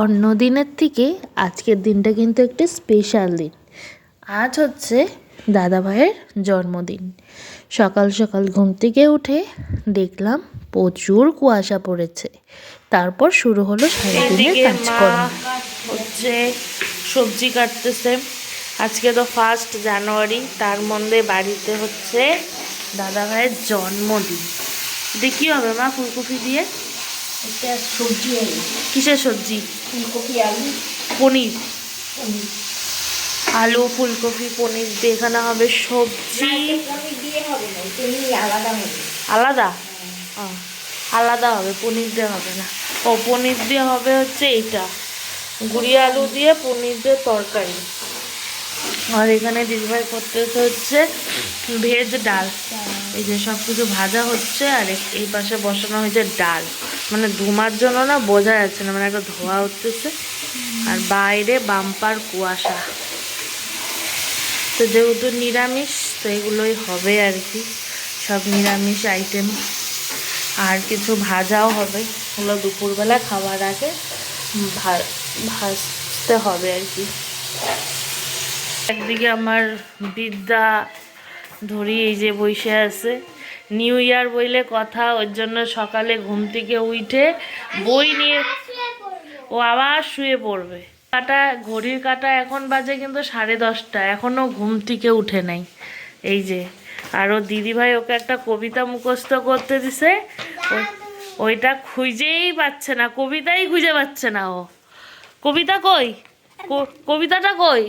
অন্য দিনের থেকে আজকের দিনটা কিন্তু একটি স্পেশাল দিন। আজ হচ্ছে দাদা ভাইয়ের জন্মদিন। সকাল সকাল ঘুম থেকে উঠে দেখলাম প্রচুর কুয়াশা পড়েছে। তারপর শুরু হলো সারাদিনের এদিকে কাজকর্ম। হচ্ছে সবজি কাটতেছে। আজকে তো ফার্স্ট জানুয়ারি তার মধ্যে বাড়িতে হচ্ছে দাদা ভাইয়ের জন্মদিন। দেখি হবে মা ফুলকপি দিয়ে? একটা সবজি কিসের সবজি? ফুলকপি আলু। পনির। আলু ফুলকপি পনির দিয়ে এখানে হবে সবজি। পনির দিয়ে হবে না আলাদা হবে। আলাদা? আলাদা হবে পনির দিয়ে হবে না। ও পনির দিয়ে হবে হচ্ছে এটা গুড়ি আলু দিয়ে পনির দিয়ে তরকারি। আর এখানে দিদিভাই করতেছে হচ্ছে ভেজ ডাল। এই যে সব কিছু ভাজা হচ্ছে আর এই পাশে বসানো হয়েছে ডাল। মানে ধুমার জন্য না বোঝা যাচ্ছে না মানে একটা ধোয়া হতেছে আর বাইরে বাম্পার কুয়াশা। তো যেহেতু নিরামিষ, তো এগুলোই হবে আর কি। সব নিরামিষ আইটেম আর কিছু ভাজাও হবে। ওগুলো দুপুরবেলা খাবার আগে ভাজতে হবে আর কি। একদিকে আমার বিদ্যা ধরি এই যে বসে আছে। নিউ ইয়ার বইলে কথা, ওর জন্য সকালে ঘুম থেকে উঠে বই নিয়ে ও আবার শুয়ে পড়বে। কাটা, ঘড়ির কাটা এখন বাজে কিন্তু সাড়ে দশটা এখনও ঘুম থেকে উঠে নাই। এই যে, আর ও দিদিভাই ওকে একটা কবিতা মুখস্থ করতে দিছে। ওইটা খুঁজেই পাচ্ছে না, কবিতাই খুঁজে পাচ্ছে না ও। কবিতা কই? কবিতাটা কই?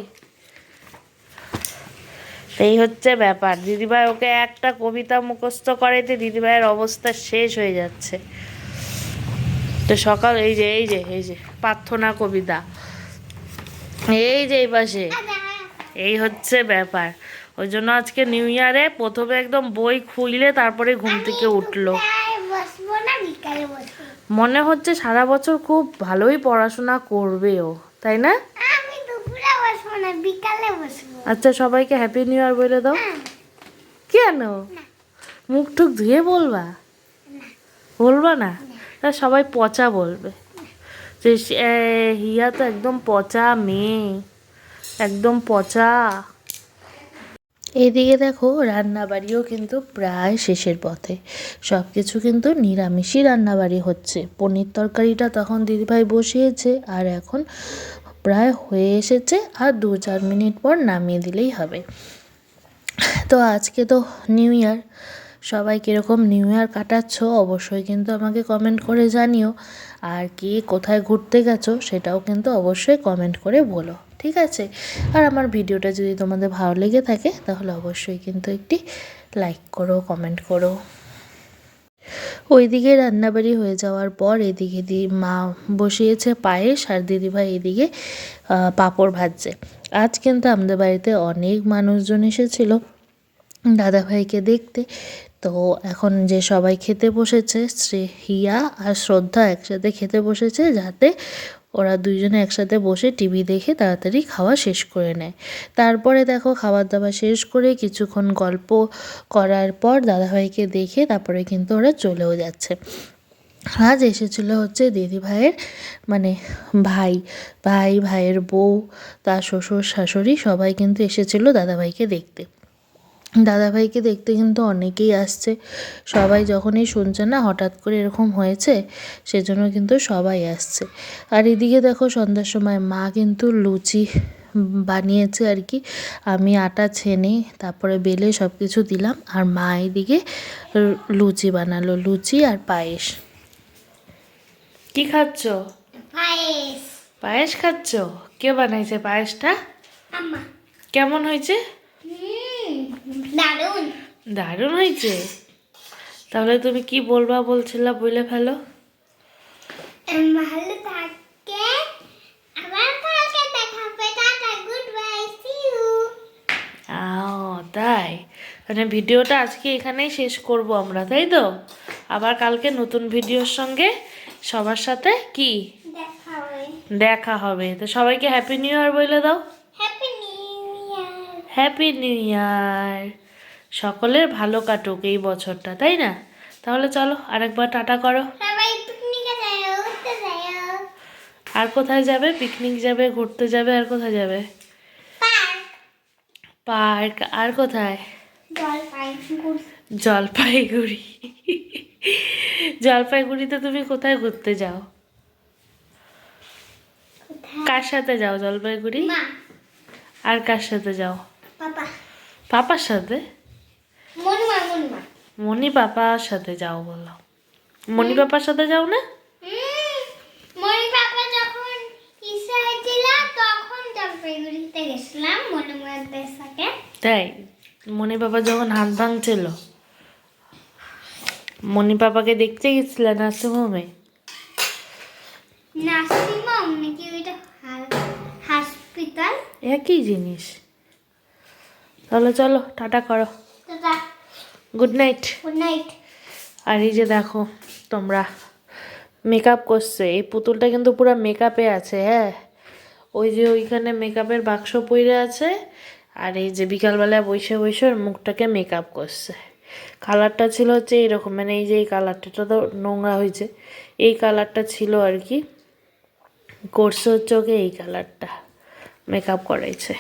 এই হচ্ছে ব্যাপার। দিদিভাই ওকে একটা কবিতা মুখস্থ করে করাইতে দিদিভাইয়ের অবস্থা শেষ হয়ে যাচ্ছে। তো সকাল, এই যে এই যে এই যে, প্রার্থনা কবিতা। এই যে এই পাশে, এই হচ্ছে ব্যাপার। ওই জন্য আজকে নিউ ইয়ারে প্রথমে একদম বই খুললে তারপরে ঘুম থেকে উঠল। মনে হচ্ছে সারা বছর খুব ভালোই পড়াশোনা করবে ও, তাই না? না বিকালে বসবো। আচ্ছা সবাইকে হ্যাপি নিউ ইয়ার বলে দাও। কেন? মুখ টুক ধুয়ে বলবা? বলবা না? তা সবাই পচা বলবে। যে হিয়া তো একদম পচা মেয়ে। একদম পচা। এদিকে দেখো রান্নাবাড়িও কিন্তু প্রায় শেষের পথে। সব কিছু কিন্তু নিরামিষই রান্নাবাড়ি হচ্ছে। পনির তরকারিটা তখন দিদিভাই বসিয়েছে আর এখন প্রায় হয়ে এসেছে আর দু চার মিনিট পর নামিয়ে দিলেই হবে। তো আজকে তো নিউ ইয়ার সবাই কীরকম নিউ ইয়ার কাটাচ্ছ অবশ্যই কিন্তু আমাকে কমেন্ট করে জানিও। আর কি কোথায় ঘুরতে গেছো সেটাও কিন্তু অবশ্যই কমেন্ট করে বলো, ঠিক আছে? আর আমার ভিডিওটা যদি তোমাদের ভালো লেগে থাকে তাহলে অবশ্যই কিন্তু একটি লাইক করো কমেন্ট করো। ওইদিকে রান্নাবাড়ি হয়ে যাওয়ার পর এদিকে দি মা বসিয়েছে পায়েস আর দিদিভাই এদিকে পাঁপড় ভাজছে। আজ কিন্তু আমাদের বাড়িতে অনেক মানুষজন এসেছিল দাদাভাইকে দেখতে। তো এখন যে সবাই খেতে বসেছে শ্রী হিয়া আর শ্রদ্ধা একসাথে খেতে বসেছে যাতে ওরা দুইজনে একসাথে বসে টিভি দেখে তাড়াতাড়ি খাওয়া শেষ করে নেয়। তারপরে দেখো খাবার দাবার শেষ করে কিছুক্ষণ গল্প করার পর দাদাভাইকে দেখে তারপরে কিন্তু ওরা চলেও যাচ্ছে। আজ এসেছিল হচ্ছে দিদি ভাইয়ের মানে ভাই ভাই ভাইয়ের বউ, তার শ্বশুর, শাশুড়ি সবাই কিন্তু এসেছিল দাদাভাইকে দেখতে। দাদাভাইকে দেখতে কিন্তু অনেকেই আসছে। সবাই যখনই শুনছে না হঠাৎ করে এরকম হয়েছে সেজন্য কিন্তু সবাই আসছে। আর এদিকে দেখো সন্ধ্যার সময় মা কিন্তু লুচি বানিয়েছে আর কি। আমি আটা ছেনে তারপরে বেলে সব কিছু দিলাম আর মা এদিকে লুচি বানালো লুচি আর পায়েস। কি খাচ্ছ? পায়েস। পায়েস খাচ্ছ? কে বানাইছে পায়েসটা? কেমন হয়েছে? দারুণ দারুণ হয়েছে। তাহলে তুমি কি বলবা বলছিলা বলে ফেলো? ভালো থাকে আবার কালকে দেখা হবে। Tata good bye see you আও তাই? মানে ভিডিওটা আজকে এখানেই শেষ করব আমরা তাই তো? আবার কালকে নতুন ভিডিওর সঙ্গে সবার সাথে কি? দেখা হবে। তো সবাইকে হ্যাপি নিউ ইয়ার বলে দাও। হ্যাপি নিউ ইয়ার সকলের ভালো কাটুক এই বছরটা তাই না? তাহলে চলো আরেকবার টাটা করো। আর কোথায় যাবে? পিকনিক যাবে ঘুরতে যাবে আর কোথায় যাবে? পার্ক আর কোথায়? জলপাইগুড়ি। জলপাইগুড়ি। জলপাইগুড়িতে তুমি কোথায় ঘুরতে যাও? কার সাথে যাও জলপাইগুড়ি? আর কার সাথে যাও? পাপার সাথে? মনি পাপার সাথে যাও বলো। মনি পাপার সাথে যাও না? মনি পাপা যখন কিসে হয়েছিল তখন জলপাইগুড়িতে গেছিলাম মনুমাদের সাথে তাই? মনি পাপা যখন হাত ভাঙছিল মনি পাপাকে দেখতে গেছিলে নার্সিংহোমে? নার্সিংহোম নাকি ওইটা হসপিটাল একই জিনিস। চলো চলো টাটা করো। গুড নাইট গুড নাইট আর এই যে দেখো তোমরা মেকআপ করছে। এই পুতুলটা কিন্তু পুরো মেকআপে আছে হ্যাঁ। ওই যে ওইখানে মেকআপের বাক্স পইরে আছে আর এই যে বিকালবেলায় বসে বসে ওর মুখটাকে মেকআপ করছে। কালারটা ছিল হচ্ছে এইরকম মানে এই যে এই কালারটা তো নোংরা হয়েছে। এই কালারটা ছিল আর কি। করছে হচ্ছে ওকে এই কালারটা মেকআপ করাইছে।